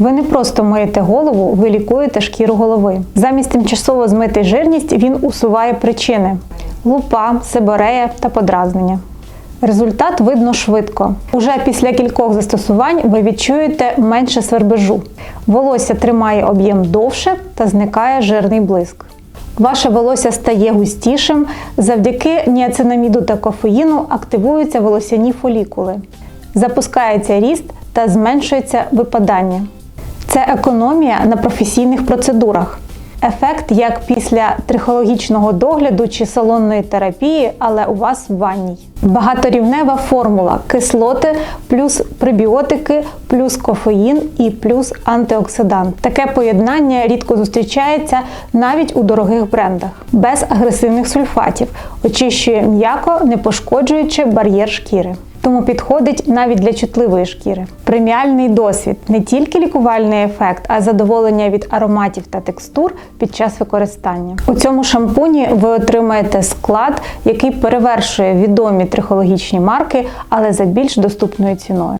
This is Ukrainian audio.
Ви не просто миєте голову, ви лікуєте шкіру голови. Замість тимчасово змити жирність він усуває причини: лупа, сиборея та подразнення. Результат видно швидко. Уже після кількох застосувань ви відчуєте менше свербежу. Волосся тримає об'єм довше та зникає жирний блиск. Ваше волосся стає густішим. Завдяки ніацинаміду та кофеїну активуються волосяні фолікули. Запускається ріст та зменшується випадання. Це економія на професійних процедурах. Ефект як після трихологічного догляду чи салонної терапії, але у вас в ванній. Багаторівнева формула кислоти плюс пребіотики, плюс кофеїн і плюс антиоксидант. Таке поєднання рідко зустрічається навіть у дорогих брендах, без агресивних сульфатів, очищує м'яко, не пошкоджуючи бар'єр шкіри тому підходить навіть для чутливої шкіри. Преміальний досвід не тільки лікувальний ефект, а й задоволення від ароматів та текстур під час використання. У цьому шампуні ви отримаєте склад, який перевершує відомі трихологічні марки, але за більш доступною ціною.